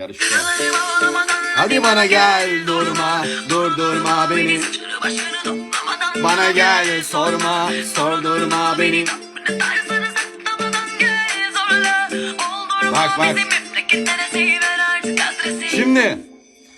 Yarışta. Hadi bana gel durma, durdurma beni. Bana gel sorma, sordurma beni. Bak bak. Şimdi.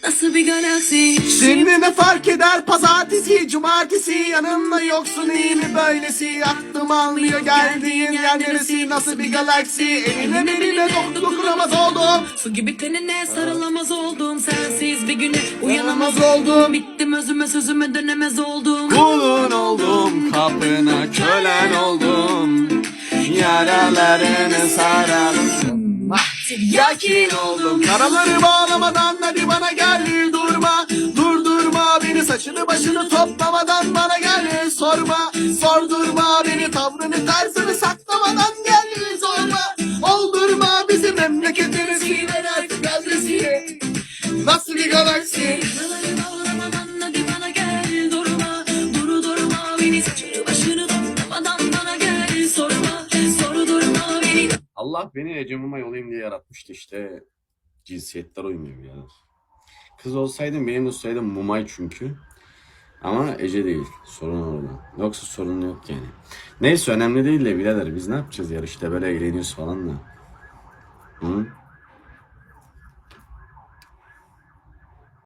Nasıl bir galaksi Şimdi ne fark eder pazartesi, cumartesi yanımda yoksun iyi mi böylesi? Aklım almıyor geldiğin yer neresi? Nasıl bir galaksi? Eline beline dok- dokunamaz oldum. Su gibi tenine sarılamaz oldum. Sensiz bir güne Uyanamaz oldum. Bittim özüme sözüme dönemez oldum. Kulun oldum kapına kölen oldum. Yaralarını saralım Yakin oldum. Karaları bağlamadan hadi Saçını başını toplamadan bana gel Sorma sordurma beni Tavrını tarzını saklamadan gel Sorma oldurma bizi memleketimizi Ver artık adresi Nasıl bir galaksi Karaları bağlamadan hadi bana gel Durma duru durma beni Saçını başını toplamadan bana gel Sorma sordurma beni Allah beni Ece Mumay olayım diye yaratmıştı işte. Cinsiyetler uymuyor ya. Kız olsaydım benim olsaydım Mumay çünkü. Ama Ece değil. Sorun orada. Yoksa sorun yok yani. Neyse önemli değil de birader biz ne yapacağız yarışta böyle eğleniyoruz falan da. Hı?